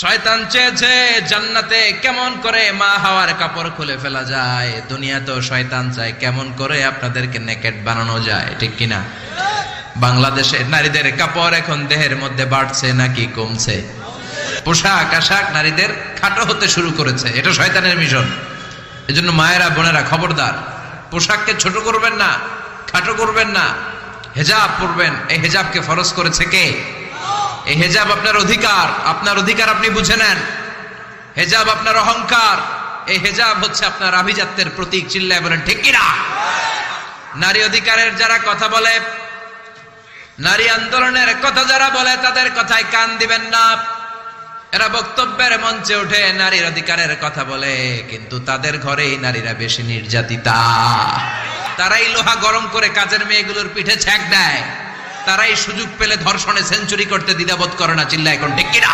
শয়তান চেয়েছে জান্নাতে কেমন করে মা হাওয়ার কাপড় খুলে ফেলা যায়। দুনিয়াতেও শয়তান চায় কেমন করে আপনাদেরকে নেকেট বানানো যায়, ঠিক কিনা? বাংলাদেশে নারীদের কাপড় এখন দেহের মধ্যে বাড়ছে নাকি কমছে? পোশাক, আশাক নারীদের খাটো হতে শুরু করেছে, এটা শয়তানের মিশন। এজন্য মায়েরা, বোনেরা, খবরদার, পোশাককে ছোট করবেন না, খাটো করবেন না, হেজাব পরবেন। এই হেজাবকে ফরজ করেছে কে? এই হেজাব আপনার অধিকার আপনার অধিকার আপনি বুঝে নেন। হেজাব আপনার অহংকার এই হেজাব হচ্ছে আপনার আভিজাত্যের প্রতীক, চিল্লায় বলেন, ঠিক কিনা? নারী অধিকারের যারা কথা বলে, নারী আন্দোলনের কথা যারা বলে, তাদের কথায় কান দিবেন না। এরা বক্তব্যের মঞ্চে উঠে নারীর অধিকারের কথা বলে, কিন্তু তাদের ঘরেই নারীরা বেশি নির্যাতিতা। তারাই লোহা গরম করে কাজের মেয়েগুলোর পিঠে ছ্যাক দেয়। তারাই সুযোগ পেলে ধর্ষণে সেঞ্চুরি করতে দ্বিধাবোধ করে না চিল্লা এখন ঠিক কিনা?